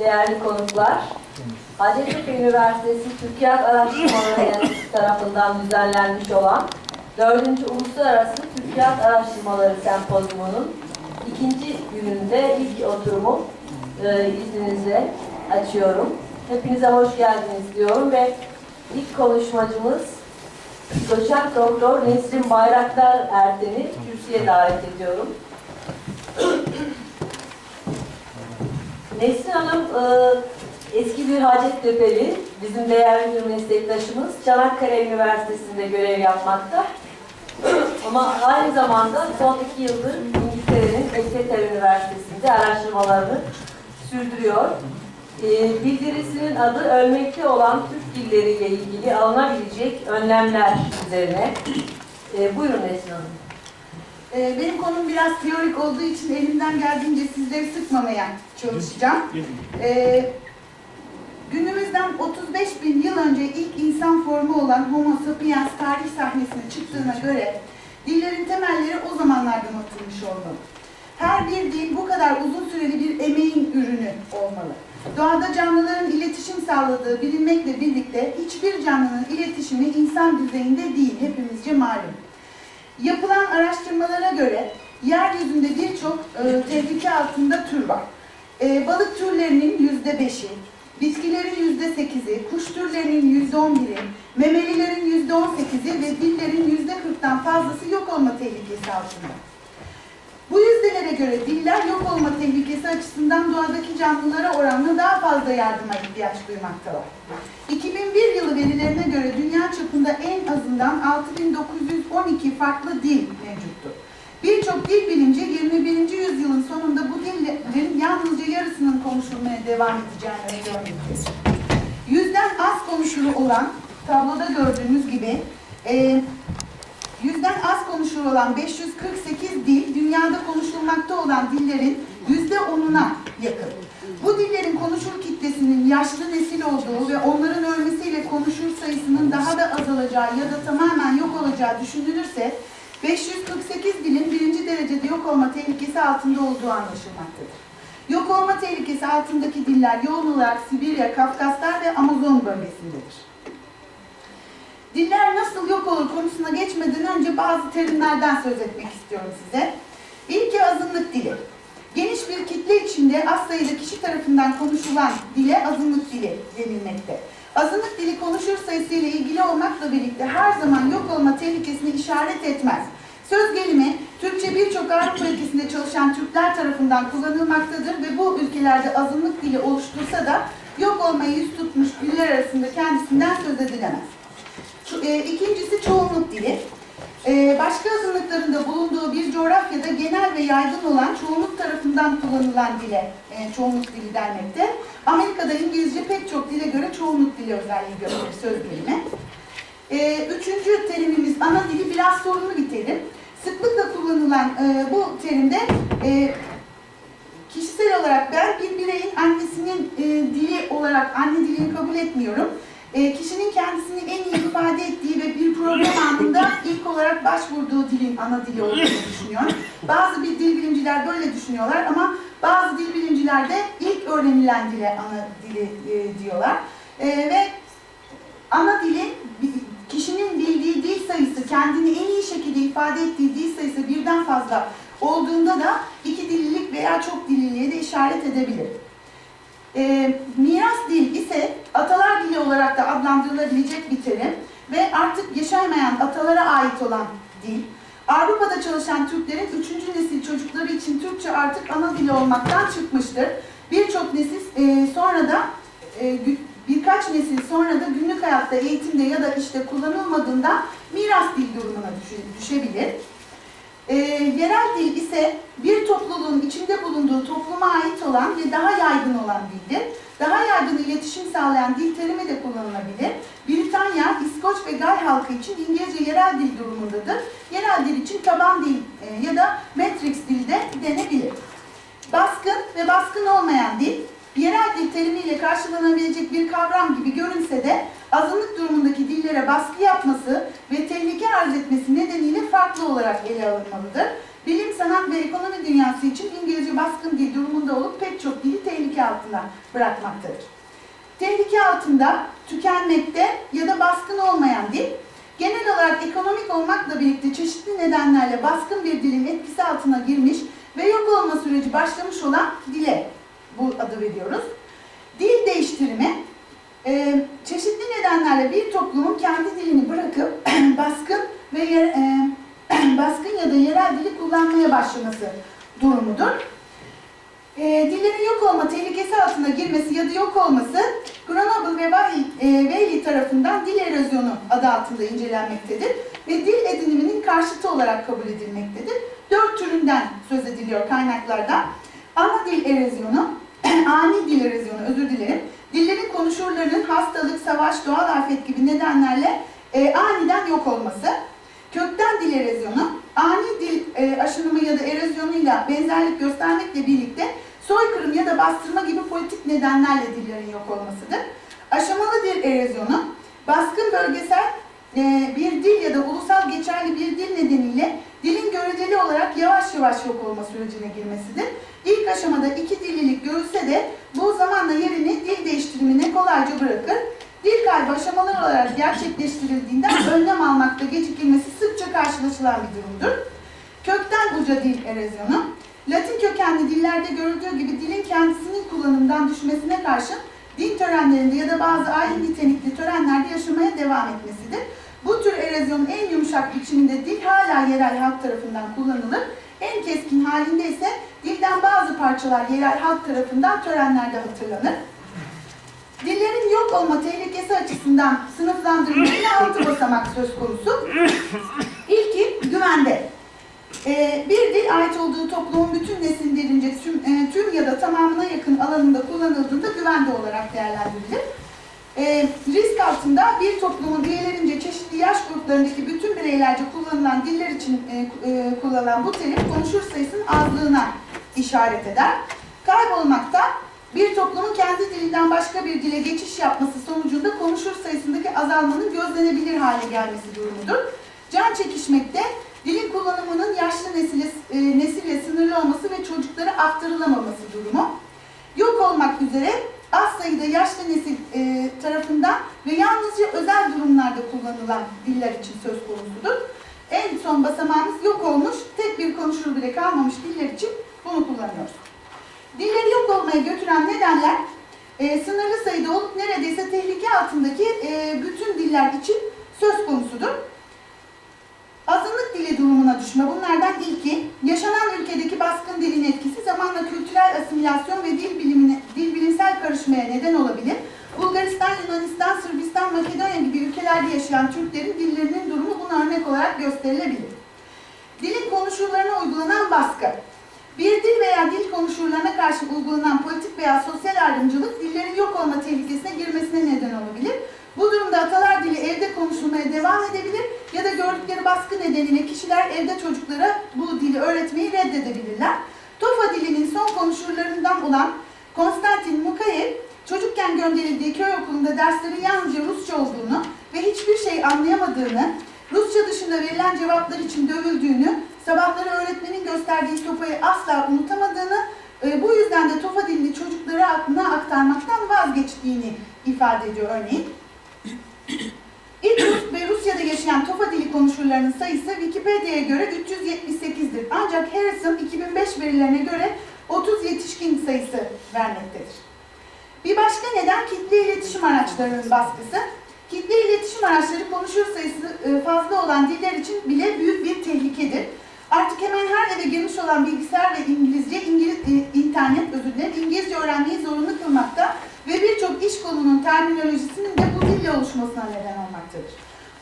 değerli konuklar, Hacettepe Üniversitesi Türkiyat Araştırmaları tarafından düzenlenmiş olan 4. Uluslararası Türkiyat Araştırmaları Sempozyumu'nun ikinci gününde ilk oturumu e, izninizle açıyorum. Hepinize hoş geldiniz diyorum ve ilk konuşmacımız Doçent Doktor Nesrin Bayraktar Erten'i kürsüye davet ediyorum. Nesrin Hanım e, eski bir Hacettepe'li, bizim değerli bir meslektaşımız. Çanakkale Üniversitesi'nde görev yapmakta. Ama aynı zamanda son iki yıldır İngiltere'nin Exeter Üniversitesi'nde araştırmalarını sürdürüyor. E, bildirisinin adı ölmekte olan Türk dilleriyle ilgili alınabilecek önlemler üzerine. E, buyurun Nesrin Hanım. Ee, Benim konum biraz teorik olduğu için elimden geldiğince sizleri sıkmamaya çalışacağım. Ee, günümüzden 35 bin yıl önce ilk insan formu olan Homo sapiens tarih sahnesine çıktığına göre dillerin temelleri o zamanlardan atılmış olmalı. Her bir dil bu kadar uzun süreli bir emeğin ürünü olmalı. Doğada canlıların iletişim sağladığı bilinmekle birlikte hiçbir canlının iletişimi insan düzeyinde değil, hepimizce malum. Yapılan araştırmalara göre yeryüzünde birçok e, tehlike altında tür var. E, balık türlerinin yüzde beşi, bitkilerin yüzde sekizi, kuş türlerinin yüzde on biri, memelilerin yüzde on sekizi ve dillerin yüzde kırktan fazlası yok olma tehlikesi altında. Bu yüzdelere göre diller yok olma tehlikesi açısından doğadaki canlılara oranla daha fazla yardıma ihtiyaç duymaktalar. 2001 yılı verilerine göre dünya çapında en azından 6912 farklı dil mevcuttur. Birçok dil bilimci 21. yüzyılın sonunda bu dillerin yalnızca yarısının konuşulmaya devam edeceğini görmektedir. Yüzden az konuşulu olan, tabloda gördüğünüz gibi, e, Yüzden az konuşulu olan 548 dil, dünyada konuşulmakta olan dillerin yüzde onuna yakın. Bu dillerin konuşur kitlesinin yaşlı nesil olduğu ve onların ölmesiyle konuşur sayısının daha da azalacağı ya da tamamen yok olacağı düşünülürse, 548 dilin birinci derecede yok olma tehlikesi altında olduğu anlaşılmaktadır. Yok olma tehlikesi altındaki diller yoğun olarak Sibirya, Kafkaslar ve Amazon bölgesindedir. Diller nasıl yok olur konusuna geçmeden önce bazı terimlerden söz etmek istiyorum size. İlki azınlık dili. Geniş bir kitle içinde az sayıda kişi tarafından konuşulan dile azınlık dili denilmekte. Azınlık dili konuşur sayısı ile ilgili olmakla birlikte her zaman yok olma tehlikesini işaret etmez. Söz gelimi Türkçe birçok Avrupa ülkesinde çalışan Türkler tarafından kullanılmaktadır ve bu ülkelerde azınlık dili oluştursa da yok olmayı yüz tutmuş diller arasında kendisinden söz edilemez. E, İkincisi çoğunluk dili. E, Başka azınlıklarında bulunduğu bir coğrafyada genel ve yaygın olan çoğunluk tarafından kullanılan dile e, çoğunluk dili denmekte. Amerika'da İngilizce pek çok dile göre çoğunluk dili özelliği gösterir söz gelimi. E, Üçüncü terimimiz ana dili biraz sorunlu bir terim. Sıklıkla kullanılan e, bu terimde e, kişisel olarak ben bir bireyin annesinin dili olarak anne dilini kabul etmiyorum. E, kişinin kendisini en iyi ifade ettiği ve bir problem anında ilk olarak başvurduğu dilin ana dili olduğunu düşünüyorum. Bazı bir dil bilimciler böyle düşünüyorlar ama bazı dil bilimciler de ilk öğrenilen dile ana dili e, diyorlar. E, ve ana dilin kişinin bildiği dil sayısı, kendini en iyi şekilde ifade ettiği dil sayısı birden fazla olduğunda da iki dillilik veya çok dilliliğe de işaret edebilir. E, miras dil ise atalar dili olarak da adlandırılabilecek bir terim ve artık yaşamayan atalara ait olan dil. Avrupa'da çalışan Türklerin üçüncü nesil çocukları için Türkçe artık ana dili olmaktan çıkmıştır. Birçok nesil e, sonra da e, birkaç nesil sonra da günlük hayatta eğitimde ya da işte kullanılmadığında miras dil durumuna düşe- düşebilir. Ee, yerel dil ise bir topluluğun içinde bulunduğu topluma ait olan ve daha yaygın olan dildir. Daha yaygın iletişim sağlayan dil terimi de kullanılabilir. Britanya, İskoç ve Gay halkı için İngilizce yerel dil durumundadır. Yerel dil için taban dil e, ya da matrix dil de denebilir. Baskın ve baskın olmayan dil, yerel dil terimiyle karşılanabilecek bir kavram gibi görünse de azınlık durumundaki dillere baskı yapması ve tehlike arz etmesi nedeniyle farklı olarak ele alınmalıdır. bilim, sanat ve ekonomi dünyası için İngilizce baskın dil durumunda olup pek çok dili tehlike altında bırakmaktadır. Tehlike altında tükenmekte ya da baskın olmayan dil, genel olarak ekonomik olmakla birlikte çeşitli nedenlerle baskın bir dilin etkisi altına girmiş ve yok olma süreci başlamış olan dile bu adı veriyoruz. Dil değiştirimi, e, çeşitli nedenlerle bir toplumun kendi dilini bırakıp baskın ve yer, e, baskın ya da yerel dili kullanmaya başlaması durumudur. E, dillerin yok olma tehlikesi altına girmesi ya da yok olması Grenoble ve Bailey tarafından dil erozyonu adı altında incelenmektedir ve dil ediniminin karşıtı olarak kabul edilmektedir. Dört türünden söz ediliyor kaynaklarda. Ana dil erozyonu, ani dil erozyonu özür dilerim, dillerin konuşurlarının hastalık, savaş, doğal afet gibi nedenlerle e, aniden yok olması, kökten dil erozyonu, ani dil e, aşınımı ya da erozyonuyla benzerlik göstermekle birlikte soykırım ya da bastırma gibi politik nedenlerle dillerin yok olmasıdır. Aşamalı dil erozyonu, baskın bölgesel e, bir dil ya da ulusal geçerli bir dil nedeniyle dilin göreceli olarak yavaş yavaş yok olma sürecine girmesidir. İlk aşamada iki dillilik görülse de bu zamanla yerini dil değiştirimine kolayca bırakır. Dil kaybı aşamalar olarak gerçekleştirildiğinden önlem almakta gecikilmesi sıkça karşılaşılan bir durumdur. Kökten uca dil erozyonu, Latin kökenli dillerde görüldüğü gibi dilin kendisinin kullanımdan düşmesine karşın din törenlerinde ya da bazı ayin nitelikli törenlerde yaşamaya devam etmesidir. Bu tür erozyonun en yumuşak biçiminde dil hala yerel halk tarafından kullanılır. En keskin halinde ise dilden bazı parçalar yerel halk tarafından törenlerde hatırlanır. Dillerin yok olma tehlikesi açısından sınıflandırılmasına altı basamak söz konusu. İlki güvende. Ee, bir dil ait olduğu toplumun bütün nesillerince tüm, e, tüm ya da tamamına yakın alanında kullanıldığında güvende olarak değerlendirilir. Ee, risk altında bir toplumun üyelerince çeşitli yaş gruplarındaki bütün bireylerce kullanılan diller için e, e, kullanılan bu terim konuşur sayısının azlığına işaret eder. Kaybolmakta bir toplumun kendi dilinden başka bir dile geçiş yapması sonucunda konuşur sayısındaki azalmanın gözlenebilir hale gelmesi durumudur. Can çekişmekte dilin kullanımının yaşlı nesile, e, nesille sınırlı olması ve çocuklara aktarılamaması durumu. Yok olmak üzere az sayıda yaşlı nesil e, tarafından ve yalnızca özel durumlarda kullanılan diller için söz konusudur. En son basamağımız yok olmuş, tek bir konuşur bile kalmamış diller için bunu kullanıyoruz. Dilleri yok olmaya götüren nedenler e, sınırlı sayıda olup neredeyse tehlike altındaki e, bütün diller için söz konusudur. Azınlık dili durumuna düşme bunlardan ilki, yaşanan ülkedeki baskın dilin etkisi zamanla kültürel asimilasyon ve dil bilimine, dil bilimsel karışmaya neden olabilir. Bulgaristan, Yunanistan, Sırbistan, Makedonya gibi ülkelerde yaşayan Türklerin dillerinin durumu buna örnek olarak gösterilebilir. Dilin konuşurlarına uygulanan baskı. Bir dil veya dil konuşurlarına karşı uygulanan politik veya sosyal ayrımcılık dillerin yok olma tehlikesine girmesine neden olabilir. Bu durumda atalar dili evde konuşulmaya devam edebilir ya da gördükleri baskı nedeniyle kişiler evde çocuklara bu dili öğretmeyi reddedebilirler. Tofa dilinin son konuşurlarından olan Konstantin Mukayev, çocukken gönderildiği köy okulunda derslerin yalnızca Rusça olduğunu ve hiçbir şey anlayamadığını, Rusça dışında verilen cevaplar için dövüldüğünü, sabahları öğretmenin gösterdiği Tofa'yı asla unutamadığını, e, bu yüzden de Tofa dilini çocuklara aklına aktarmaktan vazgeçtiğini ifade ediyor örneğin. İlk Rus ve Rusya'da yaşayan Tofa dili konuşurlarının sayısı Wikipedia'ya göre 378'dir. Ancak Harrison 2005 verilerine göre 30 yetişkin sayısı vermektedir. Bir başka neden kitle iletişim araçlarının baskısı. Kitle iletişim araçları konuşur sayısı e, fazla olan diller için bile büyük bir tehlikedir. Artık hemen her eve girmiş olan bilgisayar ve İngilizce, İngiliz, e, internet özür dilerim, İngilizce öğrenmeyi zorunlu kılmakta ve birçok iş kolunun terminolojisinin de bu dille oluşmasına neden olmaktadır.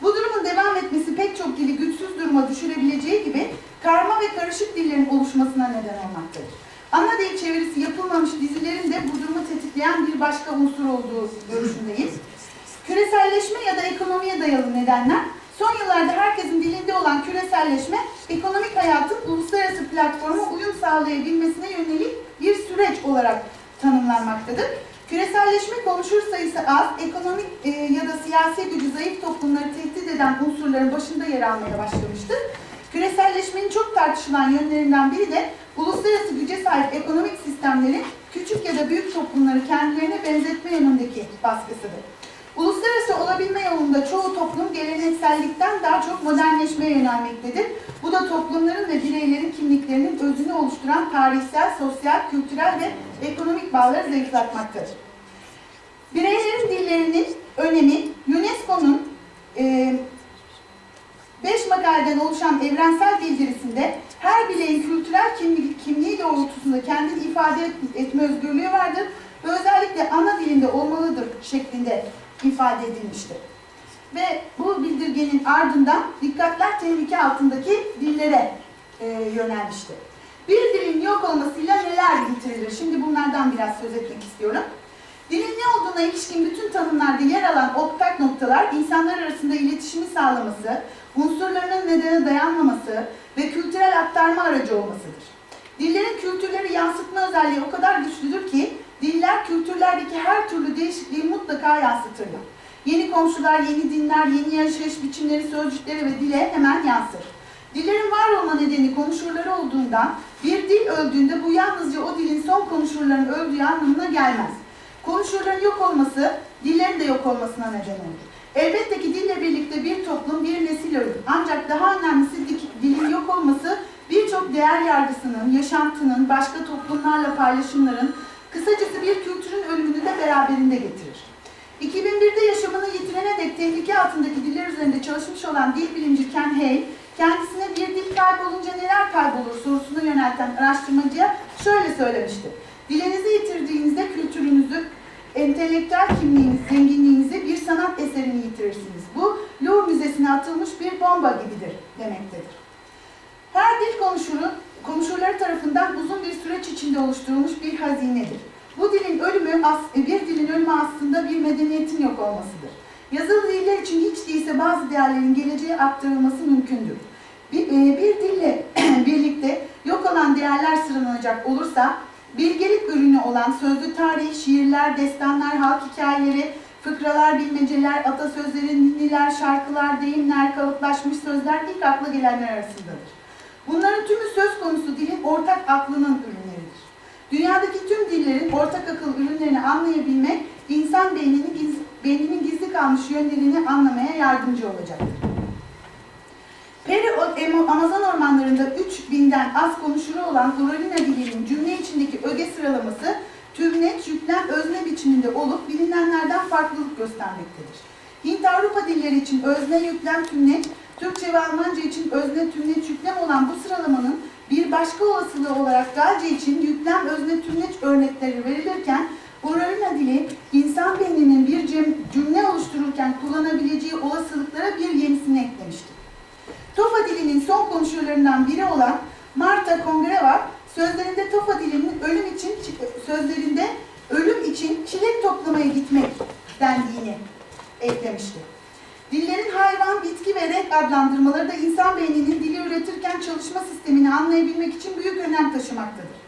Bu durumun devam etmesi pek çok dili güçsüz duruma düşürebileceği gibi karma ve karışık dillerin oluşmasına neden olmaktadır. Ana dil çevirisi yapılmamış dizilerin tetikleyen bir başka unsur olduğu görüşündeyiz. Küreselleşme ya da ekonomiye dayalı nedenler, son yıllarda herkesin dilinde olan küreselleşme, ekonomik hayatın uluslararası platforma uyum sağlayabilmesine yönelik bir süreç olarak tanımlanmaktadır. Küreselleşme konuşur sayısı az, ekonomik e, ya da siyasi gücü zayıf toplumları tehdit eden unsurların başında yer almaya başlamıştır. Küreselleşmenin çok tartışılan yönlerinden biri de uluslararası güce sahip ekonomik sistemlerin küçük ya da büyük toplumları kendilerine benzetme yönündeki baskısıdır. Uluslararası olabilme yolunda çoğu toplum geleneksellikten daha çok modernleşmeye yönelmektedir. Bu da toplumların ve bireylerin kimliklerinin özünü oluşturan tarihsel, sosyal, kültürel ve ekonomik bağları zayıflatmaktadır. Bireylerin dillerinin önemi UNESCO'nun e, 5 makaleden oluşan evrensel bildirisinde her bireyin kültürel kimlik, kimliği doğrultusunda kendini ifade et- etme özgürlüğü vardır ve özellikle ana dilinde olmalıdır şeklinde ifade edilmiştir. Ve bu bildirgenin ardından dikkatler tehlike altındaki dillere e, yönelmiştir. Bir dilin yok olmasıyla neler getirilir? Şimdi bunlardan biraz söz etmek istiyorum. Dilin ne olduğuna ilişkin bütün tanımlarda yer alan ortak noktalar insanlar arasında iletişimi sağlaması, unsurlarının nedene dayanmaması ve kültürel aktarma aracı olmasıdır. Dillerin kültürleri yansıtma özelliği o kadar güçlüdür ki diller kültürlerdeki her türlü değişikliği mutlaka yansıtırlar. Yeni komşular, yeni dinler, yeni yaşayış biçimleri, sözcükleri ve dile hemen yansır. Dillerin var olma nedeni konuşurları olduğundan bir dil öldüğünde bu yalnızca o dilin son konuşurlarının öldüğü anlamına gelmez. Konuşurların yok olması, dillerin de yok olmasına neden olur. Elbette ki dille birlikte bir toplum, bir nesil ölür. Ancak daha önemlisi di- dilin yok olması birçok değer yargısının, yaşantının, başka toplumlarla paylaşımların, kısacası bir kültürün ölümünü de beraberinde getirir. 2001'de yaşamını yitirene dek tehlike altındaki diller üzerinde çalışmış olan dil bilimci Ken Hay, kendisine bir dil kaybolunca neler kaybolur sorusunu yönelten araştırmacıya şöyle söylemişti. Dilinizi yitirdiğinizde kültürünüzü, entelektüel kimliğinizi, zenginliğinizi, bir sanat eserini yitirirsiniz. Bu Louvre Müzesi'ne atılmış bir bomba gibidir demektedir. Her dil konuşuru, konuşurları tarafından uzun bir süreç içinde oluşturulmuş bir hazinedir. Bu dilin ölümü, as- bir dilin ölümü aslında bir medeniyetin yok olmasıdır. Yazılı diller için hiç değilse bazı değerlerin geleceğe aktarılması mümkündür. Bir, e, bir dille birlikte yok olan değerler sıralanacak olursa, bilgelik ürünü olan sözlü tarih, şiirler, destanlar, halk hikayeleri, fıkralar, bilmeceler, atasözleri, ninniler, şarkılar, deyimler, kalıplaşmış sözler ilk akla gelenler arasındadır. Bunların tümü söz konusu dilin ortak aklının ürünleridir. Dünyadaki tüm dillerin ortak akıl ürünlerini anlayabilmek, insan beyninin beyninin gizli kalmış yönlerini anlamaya yardımcı olacaktır. Emo- Amazon ormanlarında 3000'den az konuşuru olan Florina dilinin cümle içindeki öge sıralaması tümleç, yüklem, özne biçiminde olup bilinenlerden farklılık göstermektedir. Hint-Avrupa dilleri için özne, yüklem, tümleç, Türkçe ve Almanca için özne, tümleç, yüklem olan bu sıralamanın bir başka olasılığı olarak Galce için yüklem, özne, tümleç örnekleri verilirken Florina dili insan beyninin bir cümle oluştururken kullanabileceği olasılıklara bir yenisini eklemiştir. Tofa dilinin son konuşularından biri olan Marta Kongreva sözlerinde Tofa dilinin ölüm için sözlerinde ölüm için çilek toplamaya gitmek dendiğini eklemişti. Dillerin hayvan, bitki ve renk adlandırmaları da insan beyninin dili üretirken çalışma sistemini anlayabilmek için büyük önem taşımaktadır.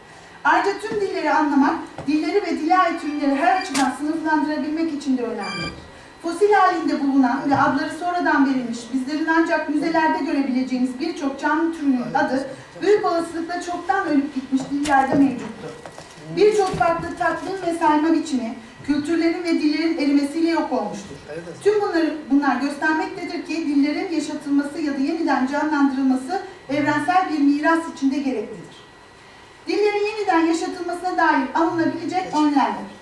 Ayrıca tüm dilleri anlamak, dilleri ve dile ait ürünleri her açıdan sınıflandırabilmek için de önemlidir. Fosil halinde bulunan ve adları sonradan verilmiş, bizlerin ancak müzelerde görebileceğimiz birçok canlı türünün adı büyük olasılıkla çoktan ölüp gitmiş dillerde mevcuttur. Birçok farklı takvim ve sayma biçimi, kültürlerin ve dillerin erimesiyle yok olmuştur. Tüm bunları, bunlar göstermektedir ki dillerin yaşatılması ya da yeniden canlandırılması evrensel bir miras içinde gereklidir. Dillerin yeniden yaşatılmasına dair alınabilecek önlemler.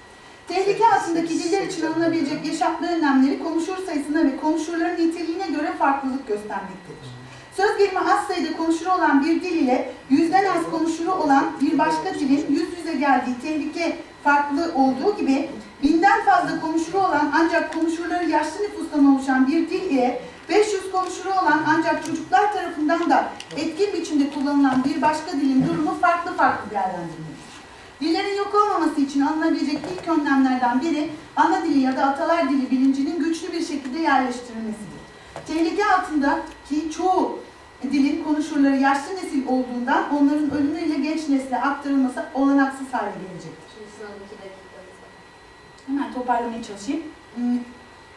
Tehlike altındaki diller için alınabilecek yaşatma önlemleri konuşur sayısına ve konuşurların niteliğine göre farklılık göstermektedir. Söz gelimi az sayıda konuşuru olan bir dil ile yüzden az konuşuru olan bir başka dilin yüz yüze geldiği tehlike farklı olduğu gibi binden fazla konuşuru olan ancak konuşurları yaşlı nüfustan oluşan bir dil ile 500 konuşuru olan ancak çocuklar tarafından da etkin biçimde kullanılan bir başka dilin durumu farklı farklı değerlendirilmelidir. Dillerin yok olmaması için alınabilecek ilk önlemlerden biri ana dili ya da atalar dili bilincinin güçlü bir şekilde yerleştirilmesidir. Tehlike altındaki çoğu dilin konuşurları yaşlı nesil olduğundan onların ölümüyle genç nesle aktarılması olanaksız hale gelecektir. Hemen toparlamaya çalışayım. Hmm,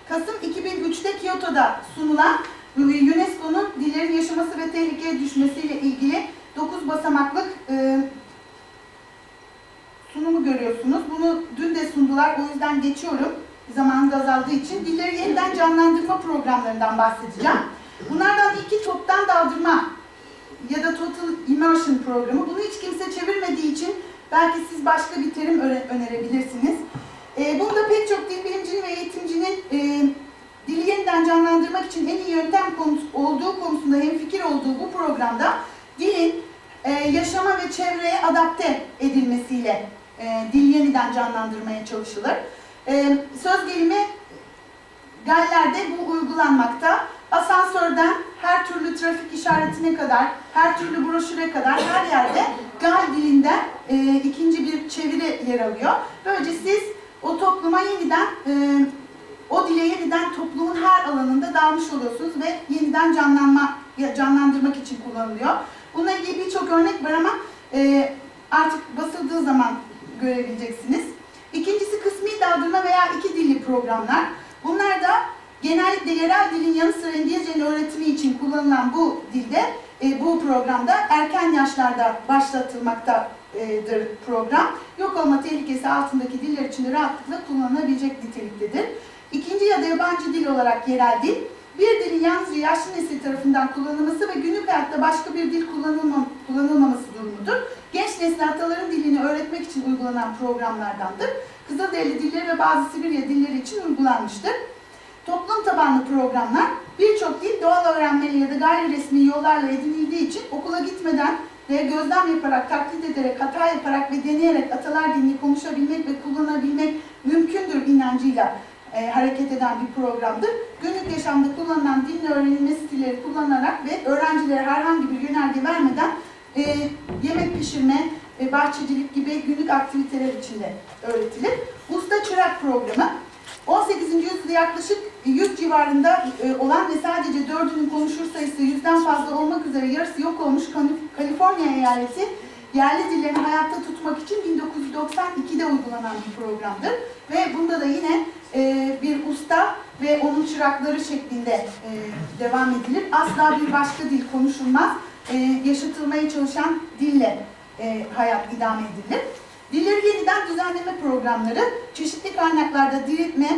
Kasım 2003'te Kyoto'da sunulan UNESCO UNESCO'nun dillerin yaşaması ve tehlikeye düşmesiyle ilgili 9 basamaklık e, sunumu görüyorsunuz. Bunu dün de sundular, o yüzden geçiyorum. Zamanım da azaldığı için. Dilleri yeniden canlandırma programlarından bahsedeceğim. Bunlardan ilki toptan daldırma ya da Total Immersion programı. Bunu hiç kimse çevirmediği için belki siz başka bir terim öne- önerebilirsiniz. E, bunda pek çok dil bilimcinin ve eğitimcinin e, dili yeniden canlandırmak için en iyi yöntem konusu, olduğu konusunda hemfikir olduğu bu programda dilin e, yaşama ve çevreye adapte edilmesiyle e, dil yeniden canlandırmaya çalışılır. E, söz gelimi Galler'de bu uygulanmakta. Asansörden her türlü trafik işaretine kadar, her türlü broşüre kadar her yerde Gal dilinden e, ikinci bir çeviri yer alıyor. Böylece siz o topluma yeniden, e, o dile yeniden toplumun her alanında dağılmış oluyorsunuz ve yeniden canlanma, canlandırmak için kullanılıyor. Bununla ilgili birçok örnek var ama e, artık basıldığı zaman görebileceksiniz. İkincisi kısmi daldırma veya iki dilli programlar. Bunlar da genellikle yerel dilin yanı sıra İngilizcenin öğretimi için kullanılan bu dilde, e, bu programda erken yaşlarda başlatılmaktadır program. Yok olma tehlikesi altındaki diller için de rahatlıkla kullanılabilecek niteliktedir. İkinci ya da yabancı dil olarak yerel dil, bir dilin yalnızca yaşlı nesil tarafından kullanılması ve günlük hayatta başka bir dil kullanılma, kullanılmaması durumudur. Genç nesli ataların dilini öğretmek için uygulanan programlardandır. Kızılderili dilleri ve bazı Sibirya dilleri için uygulanmıştır. Toplum tabanlı programlar birçok dil doğal öğrenmeli ya da gayri resmi yollarla edinildiği için okula gitmeden ve gözlem yaparak, taklit ederek, hata yaparak ve deneyerek atalar dilini konuşabilmek ve kullanabilmek mümkündür inancıyla e, hareket eden bir programdır. Günlük yaşamda kullanılan dilin öğrenilme stilleri kullanarak ve öğrencilere herhangi bir yönerge vermeden e, yemek pişirme, e, bahçecilik gibi günlük aktiviteler içinde öğretilir. Usta Çırak Programı 18. yüzyılda yaklaşık 100 civarında e, olan ve sadece dördünün konuşur sayısı yüzden fazla olmak üzere yarısı yok olmuş Kali- Kaliforniya eyaleti yerli dillerini hayatta tutmak için 1992'de uygulanan bir programdır. Ve bunda da yine e, bir usta ve onun çırakları şeklinde e, devam edilir. Asla bir başka dil konuşulmaz. E, yaşatılmaya çalışan dille e, hayat idame edilir. Dilleri yeniden düzenleme programları çeşitli kaynaklarda diriltme,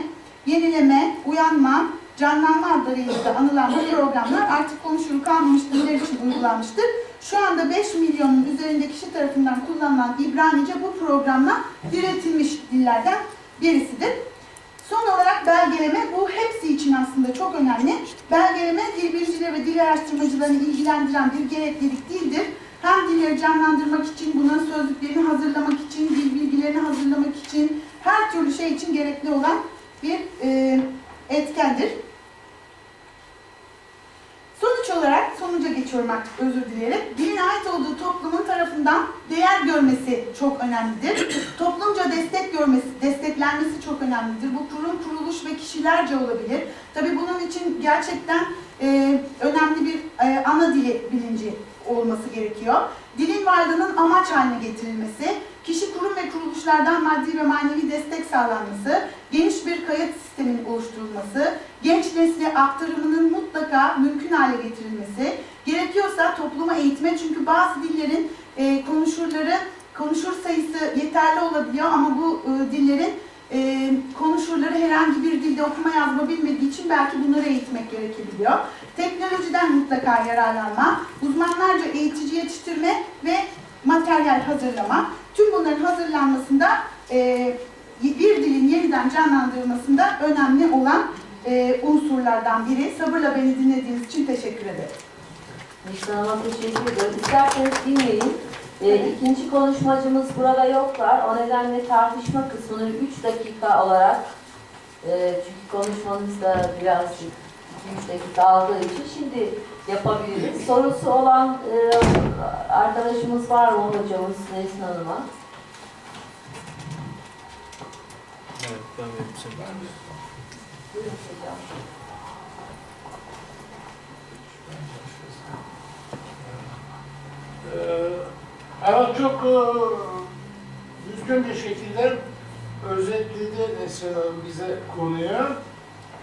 yenileme, uyanma, canlanma adlarıyla anılan bu programlar artık konuşulu kalmamış diller için uygulanmıştır. Şu anda 5 milyonun üzerinde kişi tarafından kullanılan İbranice bu programla diriltilmiş dillerden birisidir. Son olarak belgeleme, bu hepsi için aslında çok önemli. Belgeleme, dil bilimcileri ve dil araştırmacılarını ilgilendiren bir gereklilik değildir. Hem dilleri canlandırmak için, bunların sözlüklerini hazırlamak için, dil bilgilerini hazırlamak için, her türlü şey için gerekli olan bir e, etkendir. Sonuç olarak, sonuca geçiyorum artık özür dileyerek. Dilin ait olduğu toplumun tarafından değer görmesi çok önemlidir. Toplumca destek görmesi, desteklenmesi çok önemlidir. Bu kurum, kuruluş ve kişilerce olabilir. Tabii bunun için gerçekten e, önemli bir e, ana dili bilinci olması gerekiyor. Dilin varlığının amaç haline getirilmesi, kişi kurum ve kuruluşlardan maddi ve manevi destek sağlanması, geniş bir kayıt sisteminin oluşturulması, genç nesle aktarımının mutlaka mümkün hale getirilmesi, gerekiyorsa topluma eğitme çünkü bazı dillerin e, konuşurları, konuşur sayısı yeterli olabiliyor ama bu e, dillerin e, konuşurları herhangi bir dilde okuma yazma bilmediği için belki bunları eğitmek gerekebiliyor. Teknolojiden mutlaka yararlanma, uzmanlarca eğitici yetiştirme ve materyal hazırlama. Tüm bunların hazırlanmasında e, bir dilin yeniden canlandırılmasında önemli olan e, unsurlardan biri. Sabırla beni dinlediğiniz için teşekkür ederim. Hanım'a teşekkür ediyorum. İsterseniz dinleyin. Ee, ikinci konuşmacımız burada yoklar. O nedenle tartışma kısmını 3 dakika olarak e, çünkü konuşmanız da biraz 2-3 dakika aldığı için şimdi yapabiliriz. Sorusu olan e, arkadaşımız var mı hocamız Neslihan Hanım'a? Evet, ben vereyim sana. Buyurun hocam. Evet çok e, düzgün bir şekilde özetledi Nesrin Hanım bize konuyu.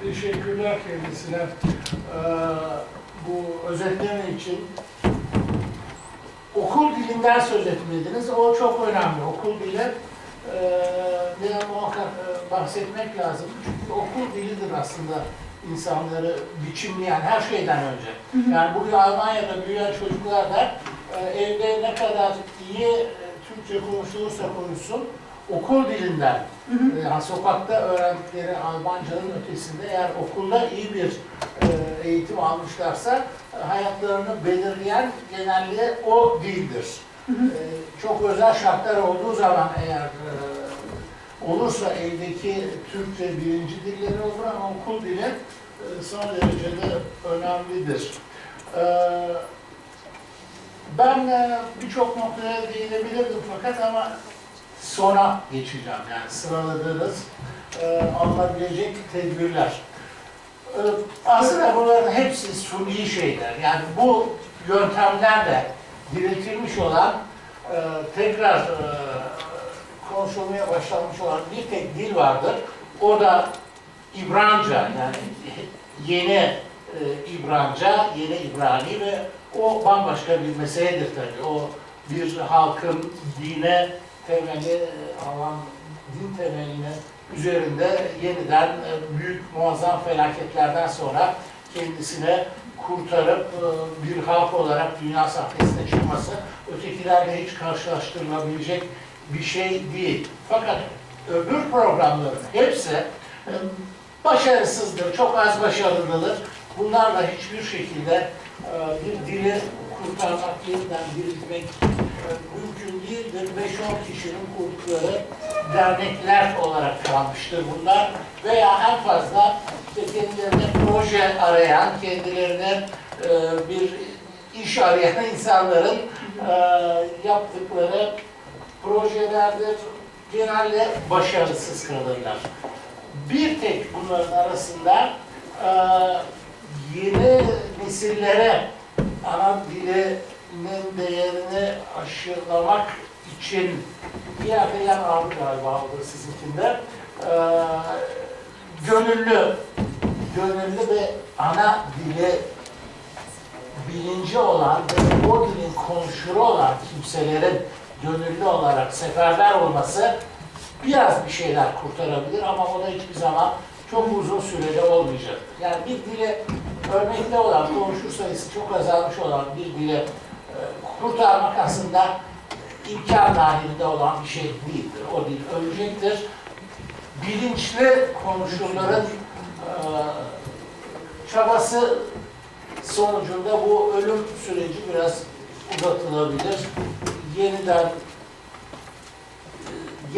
Teşekkürler kendisine. Ee, bu özetleme için okul dilinden söz etmediniz. O çok önemli. Okul dili e, de muhakkak e, bahsetmek lazım. Çünkü okul dilidir aslında insanları biçimleyen her şeyden önce. Yani bugün Almanya'da büyüyen çocuklar da e, evde ne kadar iyi e, Türkçe konuşulursa konuşsun, okul dilinden, e, yani sokakta öğrendikleri Almancanın ötesinde eğer okulda iyi bir eğitim almışlarsa e, hayatlarını belirleyen genelde o dildir. E, çok özel şartlar olduğu zaman eğer e, olursa evdeki Türkçe birinci dilleri olur ama okul dili e, son derecede önemlidir. E, Ben e, birçok noktaya değinebilirdim fakat ama sona geçeceğim. Yani sıraladığınız e, alınabilecek tedbirler. E, Aslında bunların hepsi suni şeyler. Yani bu yöntemlerle diriltilmiş olan, e, tekrar e, konuşulmaya başlanmış olan bir tek dil vardır. O da İbranca yani yeni e, İbranca, yeni İbrani ve o bambaşka bir meseledir tabii. O bir halkın dine temeli alan din temelini üzerinde yeniden e, büyük muazzam felaketlerden sonra kendisine kurtarıp e, bir halk olarak dünya sahnesine çıkması ötekilerle hiç karşılaştırılabilecek bir şey değil. Fakat öbür programların hepsi e, başarısızdır, çok az başarılıdır. Bunlarla hiçbir şekilde bir dili kurtarmak, yeniden diriltmek mümkün değildir. 5-10 kişinin kurdukları dernekler olarak kalmıştır bunlar. Veya en fazla işte kendilerine proje arayan, kendilerine e, bir iş arayan insanların e, yaptıkları projelerdir. Genelde başarısız kalırlar. Bir tek bunların arasında e, yeni nesillere ana dilinin değerini aşılamak için yerde yer aldı galiba da sizinkinde. E, gönüllü, gönüllü ve ana dili bilinci olan ve o dilin konuşuru olan kimselerin gönüllü olarak seferber olması biraz bir şeyler kurtarabilir ama o da hiçbir zaman çok uzun sürede olmayacaktır. Yani bir dile örnekte olan, konuşur sayısı çok azalmış olan bir dile kurtarmak aslında imkan dahilinde olan bir şey değildir. O dil ölecektir. Bilinçli konuşurların e, çabası sonucunda bu ölüm süreci biraz uzatılabilir. Yeniden e,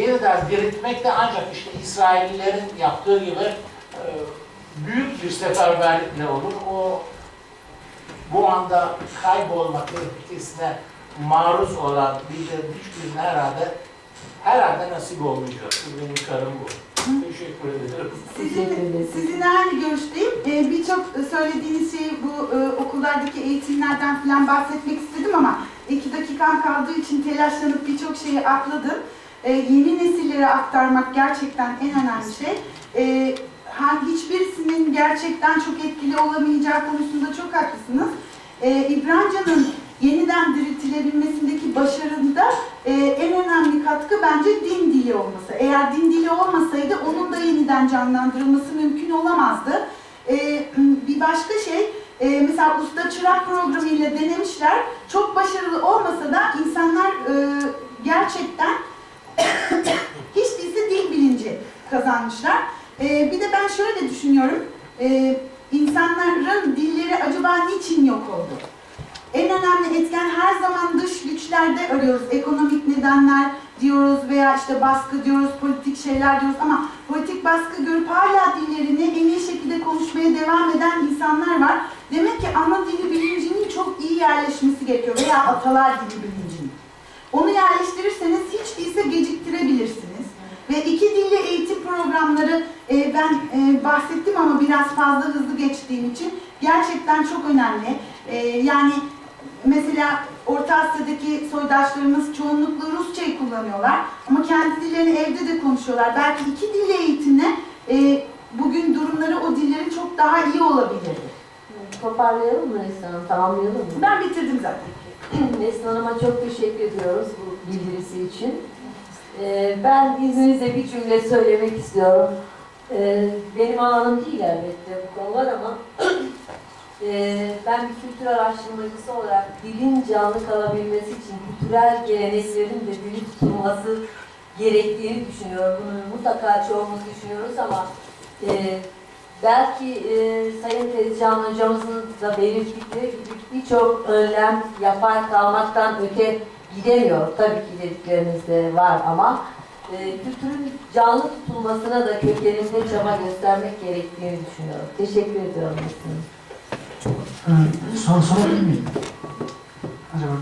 yeniden diriltmek de ancak işte İsraillilerin yaptığı gibi e, büyük bir seferberlikle olur. O anda kaybolma tehlikesine maruz olan liderin hiçbirine herhalde herhalde nasip olmayacaktır. Benim karım bu. Teşekkür ederim. Sizin, sizinle aynı görüşteyim. Ee, Birçok söylediğiniz şey bu e, okullardaki eğitimlerden falan bahsetmek istedim ama iki dakikam kaldığı için telaşlanıp birçok şeyi atladım. Ee, yeni nesillere aktarmak gerçekten en önemli şey. Ee, hangi hiçbirisinin gerçekten çok etkili olamayacağı konusunda çok haklısınız. Ee, İbranca'nın yeniden diriltilebilmesindeki başarında e, en önemli katkı bence din dili olması. Eğer din dili olmasaydı onun da yeniden canlandırılması mümkün olamazdı. E, bir başka şey, e, mesela usta çırak programıyla denemişler. Çok başarılı olmasa da insanlar e, gerçekten hiç değilse dil bilinci kazanmışlar. E, bir de ben şöyle düşünüyorum. E, insanların dilleri acaba niçin yok oldu? En önemli etken her zaman dış güçlerde arıyoruz. Ekonomik nedenler diyoruz veya işte baskı diyoruz, politik şeyler diyoruz ama politik baskı görüp hala dillerini en iyi şekilde konuşmaya devam eden insanlar var. Demek ki ana dili bilincinin çok iyi yerleşmesi gerekiyor veya atalar dili bilincinin. Onu yerleştirirseniz hiç değilse geciktirebilirsiniz. Ve iki dilli eğitim programları e, ben e, bahsettim ama biraz fazla hızlı geçtiğim için gerçekten çok önemli. E, yani mesela Orta Asya'daki soydaşlarımız çoğunlukla Rusçayı kullanıyorlar ama kendi dillerini evde de konuşuyorlar. Belki iki dilli eğitimle e, bugün durumları o dillerin çok daha iyi olabilirdi. toparlayalım mı Neslihan Hanım? Tamamlayalım mı? Ben bitirdim zaten. Neslihan Hanım'a çok teşekkür ediyoruz bu bildirisi için. Ee, ben izninizle bir cümle söylemek istiyorum. Ee, benim alanım değil elbette bu konular ama ee, ben bir kültür araştırmacısı olarak dilin canlı kalabilmesi için kültürel geleneklerin de dili tutulması gerektiğini düşünüyorum. Bunu mutlaka çoğumuz düşünüyoruz ama ee, belki e, Sayın Tezcan hocamızın da belirttikleri gibi birçok önlem yapay kalmaktan öte gidemiyor. Tabii ki dedikleriniz de var ama e, kültürün canlı tutulmasına da kökeninde çaba göstermek gerektiğini düşünüyorum. Teşekkür ediyorum. Ee, soru sorabilir miyim? Acaba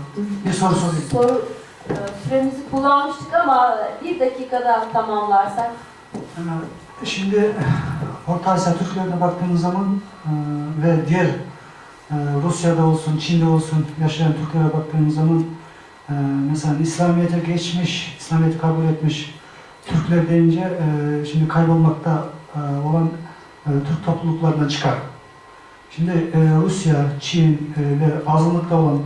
bir soru sorayım. Soru e, süremizi kullanmıştık ama bir dakikada tamamlarsak Ee, Şimdi Orta Asya Türklerine baktığımız zaman e, ve diğer e, Rusya'da olsun, Çin'de olsun yaşayan Türklere baktığımız zaman e, mesela İslamiyet'e geçmiş, İslamiyet'i kabul etmiş Türkler deyince e, şimdi kaybolmakta e, olan e, Türk topluluklarından çıkar. Şimdi e, Rusya, Çin e, ve azınlıkta olan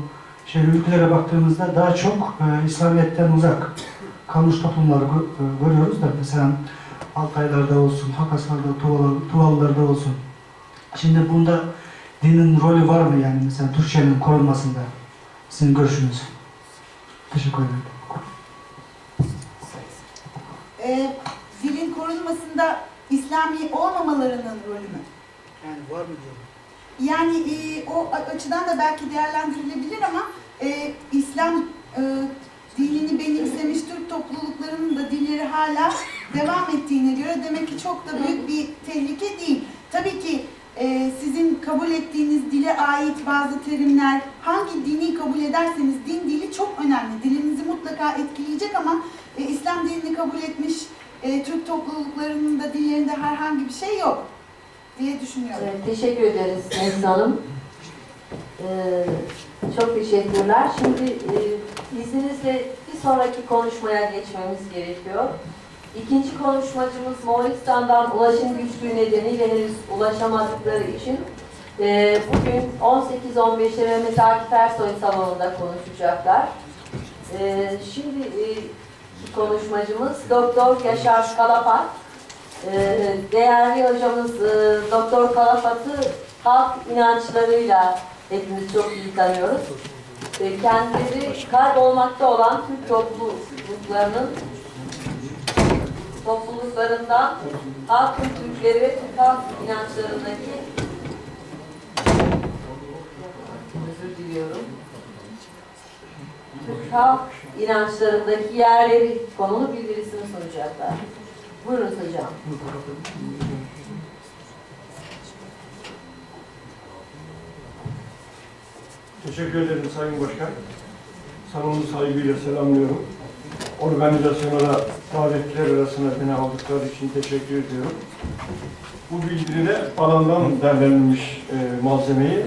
şey ülkelere baktığımızda daha çok e, İslamiyet'ten uzak kalmış toplumları e, görüyoruz da mesela Altaylarda olsun, Hakaslarda, Tuval, Tuvalılarda olsun. Şimdi bunda dinin rolü var mı yani mesela Türkçenin korunmasında? Sizin görüşünüz. Teşekkür ederim. Ee, dilin korunmasında İslami olmamalarının rolü mü? Yani var mı diyorum. Yani e, o açıdan da belki değerlendirilebilir ama e, İslam e, dilini benimsemiş Türk topluluklarının da dilleri hala devam ettiğine göre demek ki çok da büyük bir tehlike değil. Tabii ki e, sizin kabul ettiğiniz dile ait bazı terimler, hangi dini kabul ederseniz din dili çok önemli. Dilinizi mutlaka etkileyecek ama e, İslam dinini kabul etmiş e, Türk topluluklarının da dillerinde herhangi bir şey yok diye düşünüyorum. Evet, teşekkür ederiz Nesli Hanım. Ee, çok teşekkürler. Şimdi e, izninizle bir sonraki konuşmaya geçmemiz gerekiyor. İkinci konuşmacımız Moğolistan'dan ulaşım güçlüğü nedeniyle henüz ulaşamadıkları için e, bugün 18-15'te Mehmet Akif Ersoy salonunda konuşacaklar. E, şimdi konuşmacımız Doktor Yaşar Kalapat. Ee, değerli hocamız e, Doktor Kalafat'ı halk inançlarıyla hepimiz çok iyi tanıyoruz. E, kendileri kaybolmakta olan Türk topluluklarının topluluklarından halkın Türkleri ve Türk halk inançlarındaki özür diliyorum. Türk halk inançlarındaki yerleri konulu bildirisini sunacaklar. Buyurun hocam. Teşekkür ederim Sayın Başkan. Salonu saygıyla selamlıyorum. Organizasyona da davetliler arasında beni aldıkları için teşekkür ediyorum. Bu bildiride alandan derlenmiş e, malzemeyi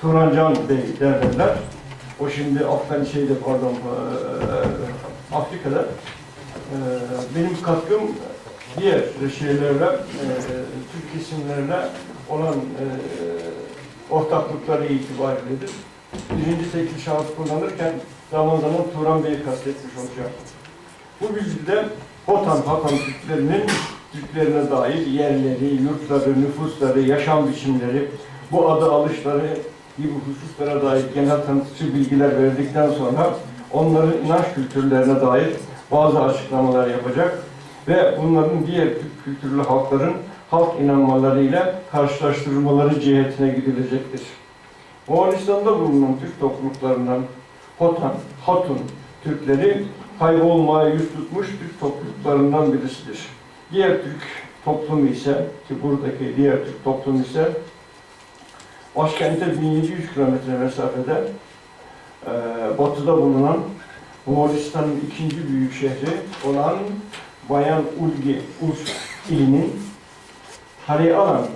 Turan Can Bey derlerler. O şimdi Afgan şeyde pardon e, Afrika'da. E, benim katkım diğer şeylerle, e, Türk isimlerle olan e, ortaklıkları itibariyledir. Birinci tekil şahıs kullanırken zaman zaman Turan Bey'i kastetmiş olacak. Bu bilgide Hotan Hakan Türklerinin Türklerine dair yerleri, yurtları, nüfusları, yaşam biçimleri, bu adı alışları gibi hususlara dair genel tanıtıcı bilgiler verdikten sonra onların inanç kültürlerine dair bazı açıklamalar yapacak ve bunların diğer kültürlü halkların halk inanmalarıyla karşılaştırılmaları cihetine gidilecektir. Moğolistan'da bulunan Türk topluluklarından Hotan, Hatun Türkleri kaybolmaya yüz tutmuş Türk topluluklarından birisidir. Diğer Türk toplumu ise ki buradaki diğer Türk toplumu ise başkente 1700 kilometre mesafede e, batıda bulunan Moğolistan'ın ikinci büyük şehri olan Bayan Ulgi Urs ilinin Harialan